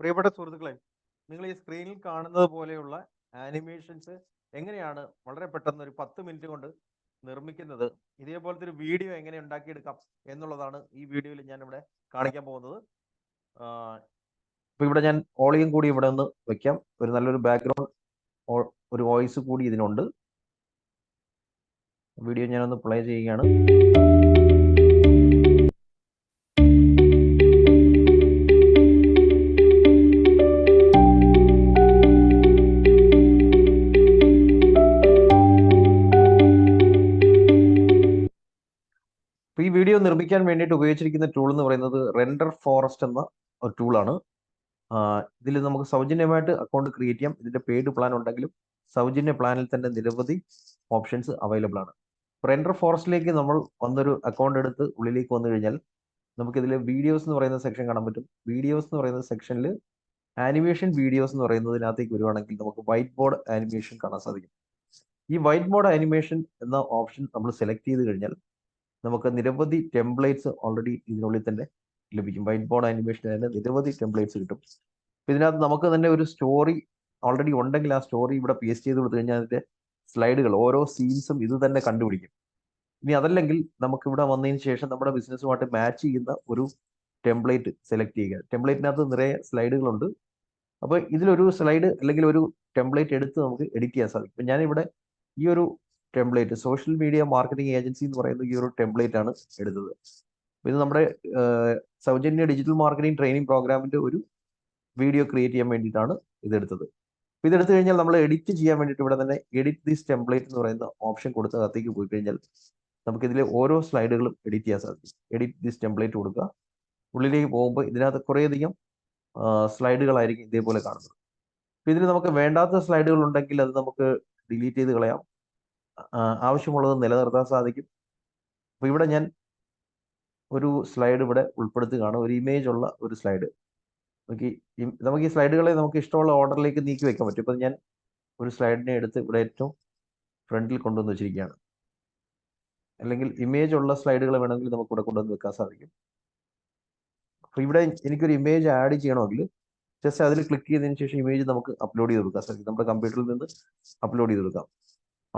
പ്രിയപ്പെട്ട സുഹൃത്തുക്കളെ നിങ്ങൾ ഈ സ്ക്രീനിൽ കാണുന്നത് പോലെയുള്ള ആനിമേഷൻസ് എങ്ങനെയാണ് വളരെ പെട്ടെന്ന് ഒരു പത്ത് മിനിറ്റ് കൊണ്ട് നിർമ്മിക്കുന്നത് ഇതേപോലത്തെ ഒരു വീഡിയോ എങ്ങനെ ഉണ്ടാക്കിയെടുക്കാം എന്നുള്ളതാണ് ഈ വീഡിയോയിൽ ഞാൻ ഇവിടെ കാണിക്കാൻ പോകുന്നത്. ഇപ്പൊ ഇവിടെ ഞാൻ ഓളിയും കൂടി ഇവിടെ ഒന്ന് വെക്കാം. ഒരു നല്ലൊരു ബാക്ക്ഗ്രൗണ്ട് ഒരു വോയിസ് കൂടി ഇതിനുണ്ട്. വീഡിയോ ഞാനൊന്ന് പ്ലേ ചെയ്യുകയാണ്. വീഡിയോ നിർമ്മിക്കാൻ വേണ്ടിയിട്ട് ഉപയോഗിച്ചിരിക്കുന്ന ടൂൾ എന്ന് പറയുന്നത് റെൻഡർ ഫോറസ്റ്റ് എന്ന ഒരു ടൂളാണ് ഇതിൽ നമുക്ക് സൗജന്യമായിട്ട് അക്കൗണ്ട് ക്രിയേറ്റ് ചെയ്യാം. ഇതിന്റെ പെയ്ഡ് പ്ലാൻ ഉണ്ടെങ്കിലും സൗജന്യ പ്ലാനിൽ തന്നെ നിരവധി ഓപ്ഷൻസ് അവൈലബിൾ ആണ്. റെൻഡർ ഫോറസ്റ്റിലേക്ക് നമ്മൾ വന്നൊരു അക്കൗണ്ട് എടുത്ത് ഉള്ളിലേക്ക് വന്നു കഴിഞ്ഞാൽ നമുക്കിതിൽ വീഡിയോസ് എന്ന് പറയുന്ന സെക്ഷൻ കാണാൻ പറ്റും. വീഡിയോസ് എന്ന് പറയുന്ന സെക്ഷനിൽ ആനിമേഷൻ വീഡിയോസ് എന്ന് പറയുന്നതിനകത്തേക്ക് വരുവാണെങ്കിൽ നമുക്ക് വൈറ്റ് ബോർഡ് ആനിമേഷൻ കാണാൻ സാധിക്കും. ഈ വൈറ്റ് ബോർഡ് ആനിമേഷൻ എന്ന ഓപ്ഷൻ നമ്മൾ സെലക്ട് ചെയ്ത് കഴിഞ്ഞാൽ നമുക്ക് നിരവധി ടെംപ്ലേറ്റ്സ് ഓൾറെഡി ഇതിനുള്ളിൽ തന്നെ ലഭിക്കും. വൈറ്റ് ബോർഡ് ആനിമേഷൻ തന്നെ നിരവധി ടെംപ്ലേറ്റ്സ് കിട്ടും. ഇതിനകത്ത് നമുക്ക് തന്നെ ഒരു സ്റ്റോറി ഓൾറെഡി ഉണ്ടെങ്കിൽ ആ സ്റ്റോറി ഇവിടെ പേസ്റ്റ് ചെയ്ത് കൊടുത്തു കഴിഞ്ഞാൽ അതിന്റെ സ്ലൈഡുകൾ ഓരോ സീൻസും ഇത് തന്നെ കണ്ടുപിടിക്കും. ഇനി അതല്ലെങ്കിൽ നമുക്ക് ഇവിടെ വന്നതിന് ശേഷം നമ്മുടെ ബിസിനസ്സുമായിട്ട് മാച്ച് ചെയ്യുന്ന ഒരു ടെംപ്ലേറ്റ് സെലക്ട് ചെയ്യുക. ടെംപ്ലേറ്റിനകത്ത് നിറയെ സ്ലൈഡുകളുണ്ട് അപ്പോൾ ഇതിലൊരു സ്ലൈഡ് അല്ലെങ്കിൽ ഒരു ടെംപ്ലേറ്റ് എടുത്ത് നമുക്ക് എഡിറ്റ് ചെയ്യാൻ സാധിക്കും. ഇപ്പം ഞാനിവിടെ ഈ ഒരു template social media marketing agency എന്ന് പറയുന്ന ഈ ഒരു ടെംപ്ലേറ്റ് ആണ് എടുത്തത്. ഇത് നമ്മുടെ സൗജന്യ ഡിജിറ്റൽ മാർക്കറ്റിംഗ് ട്രെയിനിങ് പ്രോഗ്രാമിന്റെ ഒരു വീഡിയോ ക്രിയേറ്റ് ചെയ്യാൻ വേണ്ടിയിട്ടാണ് ഇതെടുത്തത്. ഇതെടുത്തു കഴിഞ്ഞാൽ നമ്മൾ എഡിറ്റ് ചെയ്യാൻ വേണ്ടിയിട്ട് ഇവിടെ തന്നെ എഡിറ്റ് ദിസ് ടെംപ്ലേറ്റ് എന്ന് പറയുന്ന ഓപ്ഷൻ കൊടുത്ത് അകത്തേക്ക് പോയി കഴിഞ്ഞാൽ നമുക്ക് ഇതിലെ ഓരോ സ്ലൈഡുകളും എഡിറ്റ് ചെയ്യാൻ സാധിക്കും. എഡിറ്റ് ദിസ് ടെംപ്ലേറ്റ് കൊടുക്കുക. ഉള്ളിലേക്ക് പോകുമ്പോൾ ഇതിനകത്ത് കുറേയധികം സ്ലൈഡുകളായിരിക്കും ഇതേപോലെ കാണുന്നത്. ഇതിൽ നമുക്ക് വേണ്ടാത്ത സ്ലൈഡുകൾ ഉണ്ടെങ്കിൽ അത് നമുക്ക് ഡിലീറ്റ് ചെയ്ത് കളയാം. ആവശ്യമുള്ളത് നിലനിർത്താൻ സാധിക്കും. അപ്പോൾ ഇവിടെ ഞാൻ ഒരു സ്ലൈഡ് ഇവിടെ ഉൾപ്പെടുത്തി കാണും ഒരു ഇമേജ് ഉള്ള ഒരു സ്ലൈഡ്. നോക്കി നമുക്ക് ഈ സ്ലൈഡുകളെ നമുക്ക് ഇഷ്ടമുള്ള ഓർഡറിലേക്ക് നീക്കി വെക്കാൻ പറ്റും. ഇപ്പം ഞാൻ ഒരു സ്ലൈഡിനെ എടുത്ത് ഇവിടെ ഏറ്റവും ഫ്രണ്ടിൽ കൊണ്ടുവന്ന് വെച്ചിരിക്കുകയാണ്. അല്ലെങ്കിൽ ഇമേജ് ഉള്ള സ്ലൈഡുകൾ വേണമെങ്കിൽ നമുക്ക് ഇവിടെ കൊണ്ടുവന്ന് വെക്കാൻ സാധിക്കും. അപ്പോൾ ഇവിടെ എനിക്കൊരു ഇമേജ് ആഡ് ചെയ്യണമെങ്കിൽ ജസ്റ്റ് അതിൽ ക്ലിക്ക് ചെയ്തതിന് ശേഷം ഇമേജ് നമുക്ക് അപ്ലോഡ് ചെയ്ത് കൊടുക്കാൻ സാധിക്കും. നമ്മുടെ കമ്പ്യൂട്ടറിൽ നിന്ന് അപ്ലോഡ് ചെയ്ത് കൊടുക്കാം.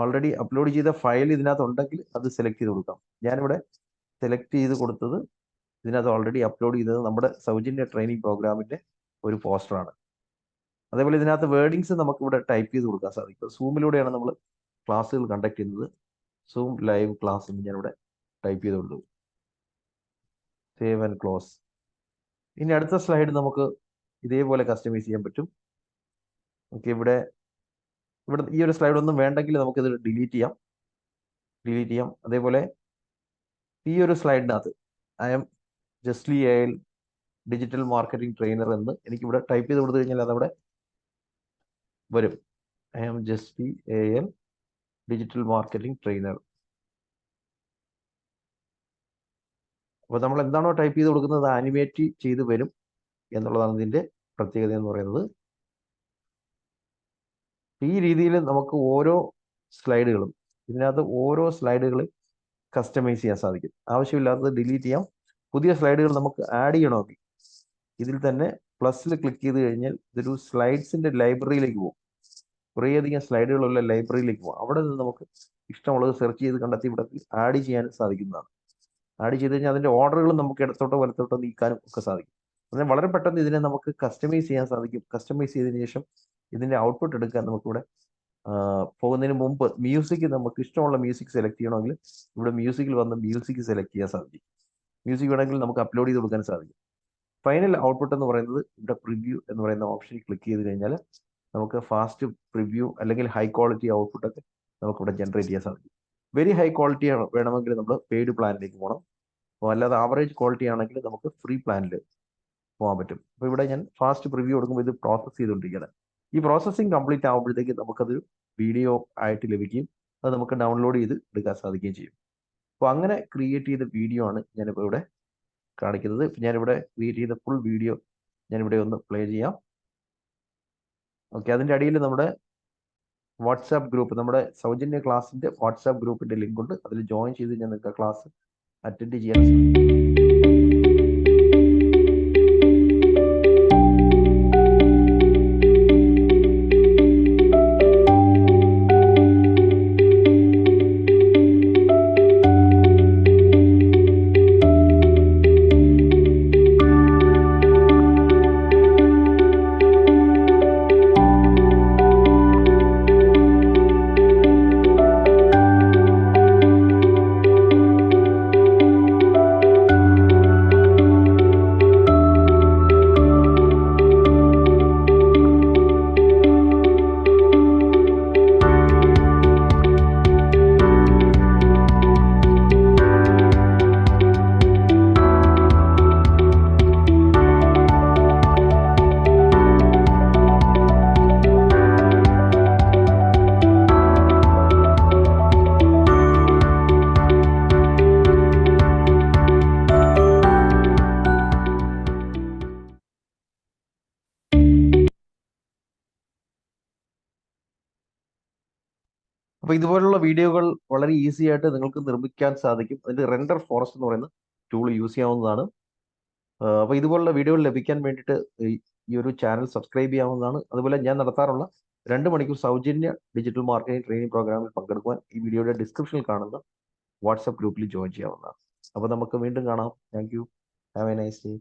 ഓൾറെഡി അപ്ലോഡ് ചെയ്ത ഫയൽ ഇതിനകത്ത് ഉണ്ടെങ്കിൽ അത് സെലക്ട് ചെയ്ത് കൊടുക്കാം. ഞാനിവിടെ സെലക്ട് ചെയ്ത് കൊടുത്തത് ഇതിനകത്ത് ഓൾറെഡി അപ്ലോഡ് ചെയ്തത് നമ്മുടെ സൗജന്യ ട്രെയിനിങ് പ്രോഗ്രാമിന്റെ ഒരു പോസ്റ്ററാണ് അതേപോലെ ഇതിനകത്ത് വേർഡിങ്സ് നമുക്ക് ഇവിടെ ടൈപ്പ് ചെയ്ത് കൊടുക്കാൻ സാധിക്കും സൂമിലൂടെയാണ് നമ്മൾ ക്ലാസ്സുകൾ കണ്ടക്ട് ചെയ്യുന്നത്. സൂം ലൈവ് ക്ലാസ് എന്ന് ഞാനിവിടെ ടൈപ്പ് ചെയ്ത് സേവ് ആൻഡ് ക്ലോസ് ഇനി അടുത്ത സ്ലൈഡ് നമുക്ക് ഇതേപോലെ കസ്റ്റമൈസ് ചെയ്യാൻ പറ്റും. ഓക്കെ ഇവിടെ ഇവിടെ ഈ ഒരു സ്ലൈഡ് ഒന്നും വേണ്ടെങ്കിൽ നമുക്ക് നമുക്കിത് ഡിലീറ്റ് ചെയ്യാം. ഡിലീറ്റ് ചെയ്യാം. അതേപോലെ ഈ ഒരു സ്ലൈഡിനകത്ത് I'm Justly L digital marketing trainer എന്ന് എനിക്ക് ഇവിടെ ടൈപ്പ് ചെയ്ത് കൊടുത്തു കഴിഞ്ഞാൽ അതവിടെ വരും. I'm Justly A L digital marketing trainer അപ്പോൾ നമ്മൾ എന്താണോ ടൈപ്പ് ചെയ്ത് കൊടുക്കുന്നത് ആനിമേറ്റ് ചെയ്ത് വരും എന്നുള്ളതാണ് ഇതിന്റെ പ്രത്യേകത എന്ന് പറയുന്നത്. ഈ രീതിയിൽ നമുക്ക് ഓരോ സ്ലൈഡുകളും ഇതിനകത്ത് ഓരോ സ്ലൈഡുകൾ കസ്റ്റമൈസ് ചെയ്യാൻ സാധിക്കും. ആവശ്യമില്ലാത്തത് ഡിലീറ്റ് ചെയ്യാം. പുതിയ സ്ലൈഡുകൾ നമുക്ക് ആഡ് ചെയ്യണമെങ്കിൽ ഇതിൽ തന്നെ പ്ലസ്സിൽ ക്ലിക്ക് ചെയ്ത് കഴിഞ്ഞാൽ ഇതൊരു സ്ലൈഡ്സിന്റെ ലൈബ്രറിയിലേക്ക് പോകും. കുറേയധികം സ്ലൈഡുകളുള്ള ലൈബ്രറിയിലേക്ക് പോകും. അവിടെ നിന്ന് നമുക്ക് ഇഷ്ടമുള്ളത് സെർച്ച് ചെയ്ത് കണ്ടെത്തി ഇവിടെ ആഡ് ചെയ്യാൻ സാധിക്കുന്നതാണ്. ആഡ് ചെയ്ത് കഴിഞ്ഞാൽ അതിന്റെ ഓർഡറുകൾ നമുക്ക് ഇടത്തോട്ടോ വലത്തോട്ടോ നീക്കാനും ഒക്കെ സാധിക്കും. അങ്ങനെ വളരെ പെട്ടെന്ന് ഇതിനെ നമുക്ക് കസ്റ്റമൈസ് ചെയ്യാൻ സാധിക്കും. കസ്റ്റമൈസ് ചെയ്തതിനു ശേഷം ഇതിന്റെ ഔട്ട്പുട്ട് എടുക്കാൻ നമുക്കിവിടെ പോകുന്നതിന് മുമ്പ് മ്യൂസിക് നമുക്ക് ഇഷ്ടമുള്ള മ്യൂസിക് സെലക്ട് ചെയ്യണമെങ്കിൽ ഇവിടെ മ്യൂസിക്കിൽ വന്ന് മ്യൂസിക് സെലക്ട് ചെയ്യാൻ സാധിക്കും. മ്യൂസിക് വേണമെങ്കിൽ നമുക്ക് അപ്ലോഡ് ചെയ്ത് കൊടുക്കാൻ സാധിക്കും. ഫൈനൽ ഔട്ട്പുട്ട് എന്ന് പറയുന്നത് ഇവിടെ പ്രിവ്യൂ എന്ന് പറയുന്ന ഓപ്ഷനിൽ ക്ലിക്ക് ചെയ്ത് കഴിഞ്ഞാൽ നമുക്ക് ഫാസ്റ്റ് പ്രിവ്യൂ അല്ലെങ്കിൽ ഹൈ ക്വാളിറ്റി ഔട്ട്പുട്ട് ഒക്കെ നമുക്ക് ഇവിടെ ജനറേറ്റ് ചെയ്യാൻ സാധിക്കും. വെരി ഹൈ ക്വാളിറ്റി വേണമെങ്കിൽ നമ്മൾ പെയ്ഡ് പ്ലാനിലേക്ക് പോകണം. അപ്പോൾ അല്ലാതെ ആവറേജ് ക്വാളിറ്റി ആണെങ്കിൽ നമുക്ക് ഫ്രീ പ്ലാനിൽ പോകാൻ പറ്റും. അപ്പോൾ ഇവിടെ ഞാൻ ഫാസ്റ്റ് പ്രിവ്യൂ കൊടുക്കുമ്പോൾ ഇത് പ്രോസസ്സ് ചെയ്തുകൊണ്ടിരിക്കുകയാണ്. ഈ പ്രോസസ്സിങ് കംപ്ലീറ്റ് ആകുമ്പോഴത്തേക്ക് നമുക്കത് വീഡിയോ ആയിട്ട് ലഭിക്കുകയും അത് നമുക്ക് ഡൗൺലോഡ് ചെയ്ത് എടുക്കാൻ സാധിക്കുകയും ചെയ്യും. അപ്പോൾ അങ്ങനെ ക്രിയേറ്റ് ചെയ്ത വീഡിയോ ആണ് ഞാനിപ്പോൾ ഇവിടെ കാണിക്കുന്നത്. ഞാനിവിടെ ക്രിയേറ്റ് ചെയ്ത ഫുൾ വീഡിയോ ഞാനിവിടെ ഒന്ന് പ്ലേ ചെയ്യാം. ഓക്കെ അതിന്റെ അടിയിൽ നമ്മുടെ വാട്സാപ്പ് ഗ്രൂപ്പ് നമ്മുടെ സൗജന്യ ക്ലാസ്സിന്റെ വാട്സാപ്പ് ഗ്രൂപ്പിന്റെ ലിങ്ക് ഉണ്ട്. അതിൽ ജോയിൻ ചെയ്ത് ഞാൻ നിങ്ങൾക്ക് ക്ലാസ് അറ്റൻഡ് ചെയ്യാൻ അപ്പോൾ ഇതുപോലുള്ള വീഡിയോകൾ വളരെ ഈസി ആയിട്ട് നിങ്ങൾക്ക് നിർമ്മിക്കാൻ സാധിക്കും. അതിന്റെ റെൻഡർ ഫോറസ്റ്റ് എന്ന് പറയുന്ന ടൂൾ യൂസ് ചെയ്യാവുന്നതാണ്. അപ്പോൾ ഇതുപോലുള്ള വീഡിയോകൾ ലഭിക്കാൻ വേണ്ടിയിട്ട് ഈ ഒരു ചാനൽ സബ്സ്ക്രൈബ് ചെയ്യാവുന്നതാണ്. അതുപോലെ ഞാൻ നടത്താറുള്ള രണ്ട് മണിക്കൂർ സൗജന്യ ഡിജിറ്റൽ മാർക്കറ്റിംഗ് ട്രെയിനിങ് പ്രോഗ്രാമിൽ പങ്കെടുക്കുവാൻ ഈ വീഡിയോയുടെ ഡിസ്ക്രിപ്ഷനിൽ കാണുന്ന വാട്സപ്പ് ഗ്രൂപ്പിൽ ജോയിൻ ചെയ്യാവുന്നതാണ്. അപ്പോൾ നമുക്ക് വീണ്ടും കാണാം. Thank you have a nice day